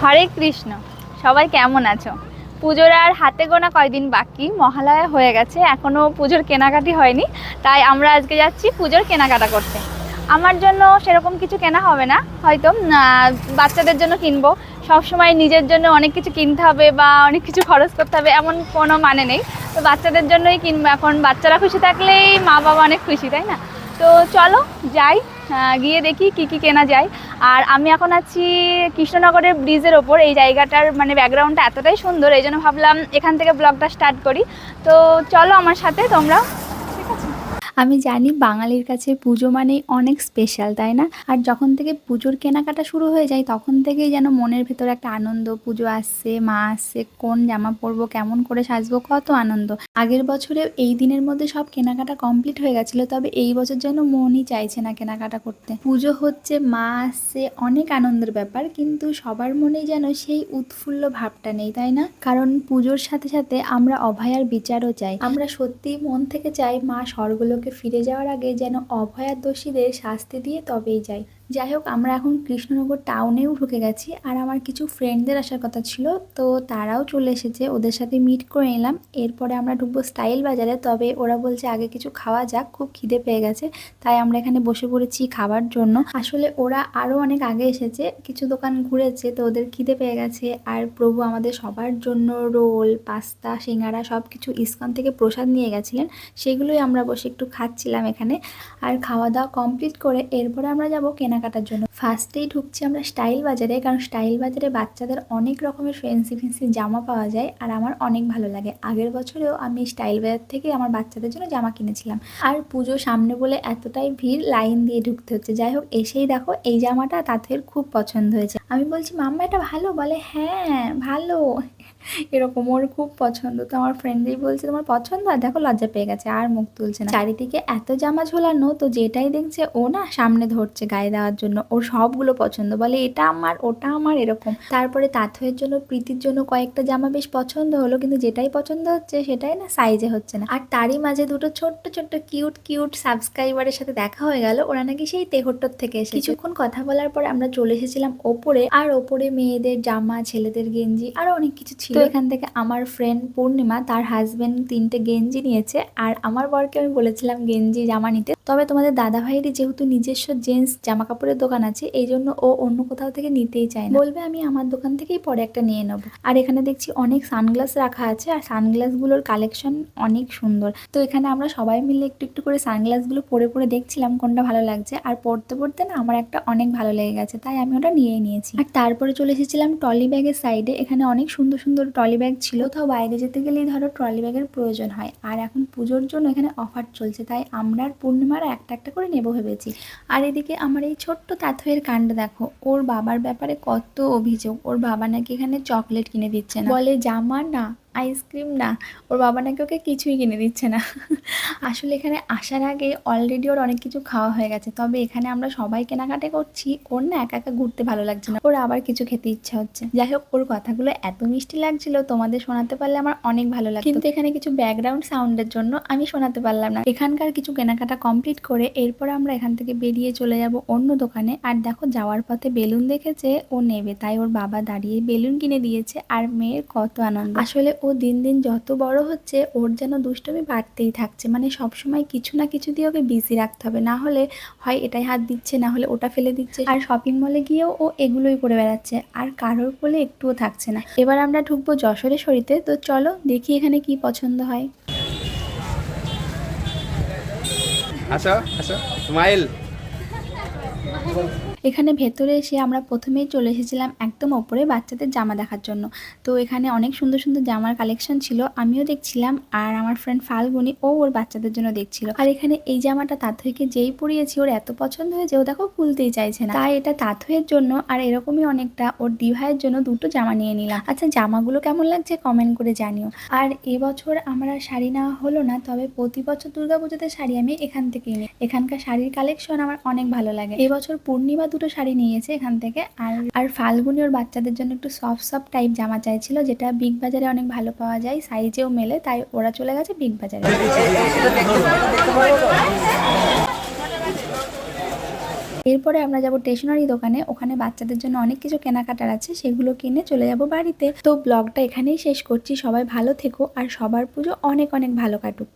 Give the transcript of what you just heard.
হরে কৃষ্ণ। সবাই কেমন আছো? পুজোর আর হাতে গোনা কয়দিন বাকি? মহালয়া হয়ে গেছে এখনও পুজোর কেনাকাটি হয়নি, তাই আমরা আজকে যাচ্ছি পুজোর কেনাকাটা করতে। আমার জন্য সেরকম কিছু কেনা হবে না, হয়তো বাচ্চাদের জন্য কিনবো। সবসময় নিজের জন্য অনেক কিছু কিনতে হবে বা অনেক কিছু খরচ করতে হবে, এমন কোনো মানে নেই। তো বাচ্চাদের জন্যই কিনবো। এখন বাচ্চারা খুশি থাকলেই মা বাবা অনেক খুশি, তাই না? তো চলো যাই গিয়ে দেখি কি কি কেনা যায়। আর আমি এখন আছি কৃষ্ণনগরের ব্রিজের ওপর, এই জায়গাটার মানে ব্যাকগ্রাউন্ডটা এতটাই সুন্দর, এই জন্য ভাবলাম এখান থেকে ব্লগটা স্টার্ট করি। তো চলো আমার সাথে তোমরা আমি জানি বাঙালির কাছে পুজো মানেই অনেক স্পেশাল তাই না? আর যখন থেকে পুজোর কেনাকাটা শুরু হয়ে যায়, তখন থেকেই যেন মনের ভেতর একটা আনন্দ, পুজো আসছে, মা আসছে, কোন জামা পরবো, কেমন করে সাজবো, কত আনন্দ। আগের বছরে এই দিনের মধ্যে সব কেনাকাটা কমপ্লিট হয়ে গেছিল, তবে এই বছর যেন মনই চাইছে না কেনাকাটা করতে। পুজো হচ্ছে, মা আসছে, অনেক আনন্দের ব্যাপার, কিন্তু সবার মনেই যেন সেই উৎফুল্ল ভাবটা নেই, তাই না? কারণ পুজোর সাথে সাথে আমরা অভয়ার বিচারও চাই। আমরা সত্যিই মন থেকে চাই মা স্বর্গলোকে ফিরে যাওয়ার আগে যেন অভয়ার দোষীদের শাস্তি দিয়ে তবেই যাই। যাই হোক, আমরা এখন কৃষ্ণনগর টাউনেও ঢুকে গেছি আর আমার কিছু ফ্রেন্ডদের আসার কথা ছিল, তো তারাও চলে এসেছে, ওদের সাথে মিট করে নিলাম। এরপরে আমরা ঢুকবো স্টাইল বাজারে, তবে ওরা বলছে আগে কিছু খাওয়া যাক, খুব খিদে পেয়ে গেছে, তাই আমরা এখানে বসে পড়েছি খাবার জন্য। আসলে ওরা আরও অনেক আগে এসেছে, কিছু দোকান ঘুরেছে, তো ওদের খিদে পেয়ে গেছে। আর প্রভু আমাদের সবার জন্য রোল, পাস্তা, সিঙ্গারা সব কিছু ইস্কন থেকে প্রসাদ নিয়ে গেছিলেন, সেগুলোই আমরা বসে একটু খাচ্ছিলাম এখানে। আর খাওয়া দাওয়া কমপ্লিট করে এরপরে আমরা যাব কেনাকাটার জন্য। ফার্স্টেই ঢুকছি আমরা স্টাইল বাজারে, কারণ স্টাইল বাজারে বাচ্চাদের অনেক রকমের ফ্যান্সি ফ্যান্সি জামা পাওয়া যায় আর আমার অনেক ভালো লাগে। আগের বছরেও আমি স্টাইল বাজার থেকে আমার বাচ্চাদের জন্য জামা কিনেছিলাম। আর পুজো সামনে বলে এতটাই ভিড়, লাইন দিয়ে ঢুকতে হচ্ছে। যাই হোক, এসেই দেখো, এই জামাটা তাদের খুব পছন্দ হয়েছে। আমি বলছি, মাম্মা, এটা ভালো? বলে হ্যাঁ ভালো। এরকম ওর খুব পছন্দ। তো আমার ফ্রেন্ডই বলছে, তোমার পছন্দ? আর দেখো লজ্জা পেয়ে গেছে, আর মুখ তুলছে না। চারিদিকে এত জামা ঝোলানো, তো যেটাই দেখছে ও না সামনে ধরছে গায়ে দেওয়ার জন্য। ওর সবগুলো পছন্দ, বলে এটা আমার, ওটা আমার, এরকম। তারপরে তাথয়ের জন্য, প্রীতির জন্য কয়েকটা জামা বেশ পছন্দ হলো, কিন্তু যেটাই পছন্দ হচ্ছে সেটাই না সাইজে হচ্ছে না। আর তারই মাঝে দুটো ছোট্ট ছোট্ট কিউট কিউট সাবস্ক্রাইবারের সাথে দেখা হয়ে গেল। ওরা নাকি সেই তেহট্টর থেকে এসে কিছুক্ষণ কথা বলার পরে আমরা চলে এসেছিলাম ওপরে। আর ওপরে মেয়েদের জামা, ছেলেদের গেঞ্জি, আরও অনেক কিছু ছিল। তো এখান থেকে আমার ফ্রেন্ড পূর্ণিমা, তার হাজবেন্ড তিনটে গেঞ্জি নিয়েছে। আর আমার বরকে আমি বলেছিলাম গেঞ্জি, জামা নিতে। তবে তোমাদের দাদা ভাইয়েরই যেহেতু নিজস্ব জেন্টস জামা কাপড়ের দোকান আছে, এই জন্য ও অন্য কোথাও থেকে নিতেই চায় না। বলবে আমি আমার দোকান থেকেই পরে একটা নিয়ে নেব। আর এখানে দেখছি অনেক সানগ্লাস রাখা আছে, আর সানগ্লাসগুলোর কালেকশন অনেক সুন্দর। তো এখানে আমরা সবাই মিলে একটু একটু করে সানগ্লাসগুলো পরে পরে দেখছিলাম কোনটা ভালো লাগছে। আর পড়তে পড়তে না আমার একটা অনেক ভালো লেগে গেছে, তাই আমি ওটা নিয়েই নিয়েছি। আর তারপরে চলে এসেছিলাম ট্রলি ব্যাগের সাইডে এখানে অনেক সুন্দর সুন্দর ট্রলি ব্যাগ ছিল তাও বাইরে যেতে গেলেই ধরো ট্রলি ব্যাগের প্রয়োজন হয়। আর এখন পুজোর জন্য এখানে অফার চলছে, তাই আমরা আর পূর্ণিমার একটা একটা করে নেব ভেবেছি। আর এদিকে আমার এই ছোট্ট তাথয়ের কাণ্ড দেখো, ওর বাবার ব্যাপারে কত অভিযোগ, ওর বাবা নাকি এখানে চকলেট কিনে দিচ্ছে বলে, জামা না আইসক্রিম? না। ওর বাবা নাকি ওকে কিছুই কিনে দিচ্ছে না। আসলে এখানে আসার আগে অলরেডি ওর অনেক কিছু খাওয়া হয়ে গেছে। তবে এখানে আমরা সবাই কেনাকাটা করছি। ওর না একা একা ঘুরতে ভালো লাগছে না। ওর আবার কিছু খেতে ইচ্ছা হচ্ছে। যাই হোক, ওর কথাগুলো এত মিষ্টি লাগছিল, তোমাদের শোনাতে পারলে আমার অনেক ভালো লাগে কিন্তু এখানে কিছু ব্যাকগ্রাউন্ড সাউন্ডের জন্য আমি শোনাতে পারলাম না। এখানকার কিছু কেনাকাটা কমপ্লিট করে এরপর আমরা এখান থেকে বেরিয়ে চলে যাব অন্য দোকানে। আর দেখো, যাওয়ার পথে বেলুন দেখেছে, ও নেবে। তাই ওর বাবা দাঁড়িয়ে বেলুন কিনে দিয়েছে। আর মেয়ের কত আনন্দ। আসলে দিন দিন যত বড় হচ্ছে ওর যেন দুষ্টমি বাড়তেই থাকছে। মানে সব সময় কিছু না কিছু দিয়ে ওকে বিজি রাখতে হবে। না হলে হয় এটাই হাত দিচ্ছে না হলে ওটা ফেলে দিচ্ছে। আর শপিং মলে গিয়েও ও এগুলোই করে বেড়াচ্ছে। আর কারোর কোলে একটুও থাকছে না। এবার আমরা ঢুকবো যশোরে শরীতে। তো চলো দেখি এখানে কি পছন্দ হয়। আসো আসো। স্মাইল। এখানে ভেতরে এসে আমরা প্রথমেই চলে এসেছিলাম একদম ওপরে বাচ্চাদের জামা দেখার জন্য। তো এখানে অনেক সুন্দর সুন্দর জামার কালেকশন ছিল, আমিও দেখছিলাম আর আমার ফ্রেন্ড ফাল্গুনি, ও ওর বাচ্চাদের জন্য দেখছিল। আর এখানে এই জামাটা তাথইকে যেই পরিয়েছি, ওর এত পছন্দ হয়েছে, ও দেখো খুলতেই চাইছে না। তাই এটা তাথইয়ের জন্য আর এরকমই অনেকটা ওর দিভাইয়ের জন্য দুটো জামা নিয়ে নিলাম। আচ্ছা জামাগুলো কেমন লাগছে কমেন্ট করে জানিও। আর এবছর আমরা শাড়ি নেওয়া হলো না, তবে প্রতি বছর দুর্গাপুজোতে শাড়ি আমি এখান থেকেই নিই। এখানকার শাড়ির কালেকশন আমার অনেক ভালো লাগে। এবছর পূর্ণিমা দুটো শাড়ি নিয়েছে এখান থেকে। আর আর ফাল্গুনি ওর বাচ্চাদের জন্য একটু সফট সফট টাইপ জামা চাইছিল, যেটা বিগ বাজারে অনেক ভালো পাওয়া যায়। সাইজেও মেলে, তাই ওরা চলে গেছে বিগ বাজারে এরপরে আমরা যাব স্টেশনারি দোকানে। ওখানে বাচ্চাদের জন্য অনেক কিছু কেনাকাটার আছে, সেগুলো কিনে চলে যাব বাড়িতে। তো ব্লগটা এখানেই শেষ করছি। সবাই ভালো থেকো, আর সবার পুজো অনেক অনেক ভালো কাটুক।